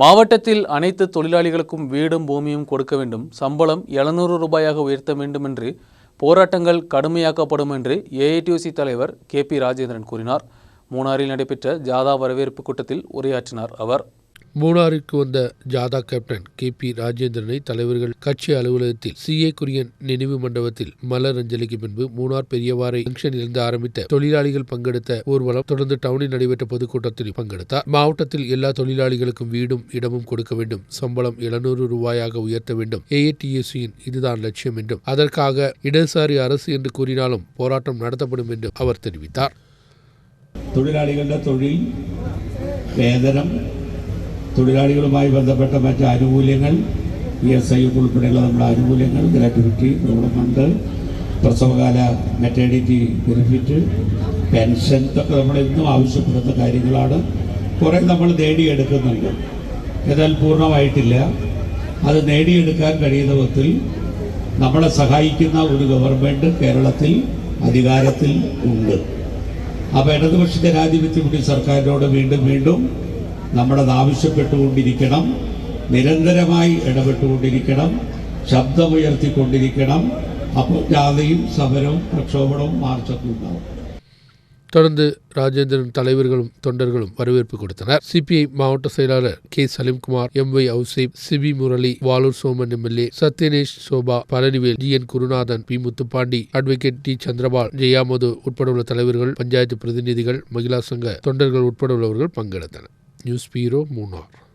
மாவட்டத்தில் அனைத்து தொழிலாளிகளுக்கும் வீடும் பூமியும் கொடுக்க வேண்டும். சம்பளம் எழுநூறு ரூபாயாக உயர்த்த வேண்டும் என்று போராட்டங்கள் கடுமையாக்கப்படும் என்று ஏஐடியூசி தலைவர் கே பி ராஜேந்திரன் கூறினார். மூணாரில் நடைபெற்ற ஜாதா வரவேற்பு கூட்டத்தில் உரையாற்றினார் அவர். மூணாருக்கு வந்த ஜாதா கேப்டன் கே பி ராஜேந்திரனை தலைவர்கள் கட்சி அலுவலகத்தில் சிஏ ஏ. குரியன் நினைவு மண்டபத்தில் மலர் அஞ்சலிக்கு பின்பு மூணார் பெரியவாரை ஜங்ஷனிலிருந்து ஆரம்பித்த தொழிலாளிகள் பங்கெடுத்த ஊர்வலம் தொடர்ந்து டவுனில் நடைபெற்ற பொதுக்கூட்டத்தில் பங்கெடுத்தார். மாவட்டத்தில் எல்லா தொழிலாளிகளுக்கும் வீடும் இடமும் கொடுக்க வேண்டும். சம்பளம் எழுநூறு ரூபாயாக உயர்த்த வேண்டும். ஏஏடிஎஸ்சியின் இதுதான் லட்சியம் என்றும் அதற்காக இடதுசாரி அரசு என்று கூறினாலும் போராட்டம் நடத்தப்படும் என்றும் அவர் தெரிவித்தார். தொழிலாளிகளிட தொழில் തൊഴിലാളികളുമായി ബന്ധപ്പെട്ട മറ്റ് ആനുകൂല്യങ്ങൾ ഇ എസ് ഐ ഉൾപ്പെടെയുള്ള നമ്മുടെ ആനുകൂല്യങ്ങൾ ഗ്രാറ്റുവിറ്റി ഡെവലപ്മെന്റ് പ്രസവകാല മെറ്റേണിറ്റി ബെനിഫിറ്റ് പെൻഷൻ ഇതൊക്കെ നമ്മൾ ഇന്നും ആവശ്യപ്പെടുന്ന കാര്യങ്ങളാണ്. കുറേ നമ്മൾ നേടിയെടുക്കുന്നുണ്ട്. എന്നാൽ പൂർണമായിട്ടില്ല. അത് നേടിയെടുക്കാൻ കഴിയുന്ന വിധത്തിൽ നമ്മളെ സഹായിക്കുന്ന ഒരു ഗവൺമെന്റ് കേരളത്തിൽ അധികാരത്തിൽ ഉണ്ട്. അപ്പോൾ ഇടതുപക്ഷ ജനാധിപത്യ സർക്കാരിനോട് വീണ്ടും വീണ്ടും നമ്മളത് ആവശ്യപ്പെട്ടുകൊണ്ടിരിക്കണം നിരന്തരമായി ഇടപെട്ടുകൊണ്ടിരിക്കണം ശബ്ദമുയർത്തിക്കൊണ്ടിരിക്കണം അപ്പോൾ ജാഥയും സമരവും പ്രക്ഷോഭണവും മാർച്ചൊക്കെ ഉണ്ടാവും தொடர்ந்து ராஜேந்திரன் தலைவர்களும் தொண்டர்களும் வரவேற்பு கொடுத்தனர் சிபிஐ மாவட்ட செயலாளர் K Salimkumar M Y Ouseph Sibi Murali Valoor Soman MLA Sathyanesh Sobha Palanivel G N Gurunathan P Muthupandi advocate T Chandrapal Jayamadhu உட்பட உள்ள தலைவர்கள் பஞ்சாயத்து பிரதிநிதிகள் மகிழா சங்க தொண்டர்கள் உட்பட உள்ளவர்கள் பங்கெடுத்தனர் Newspiro Munor.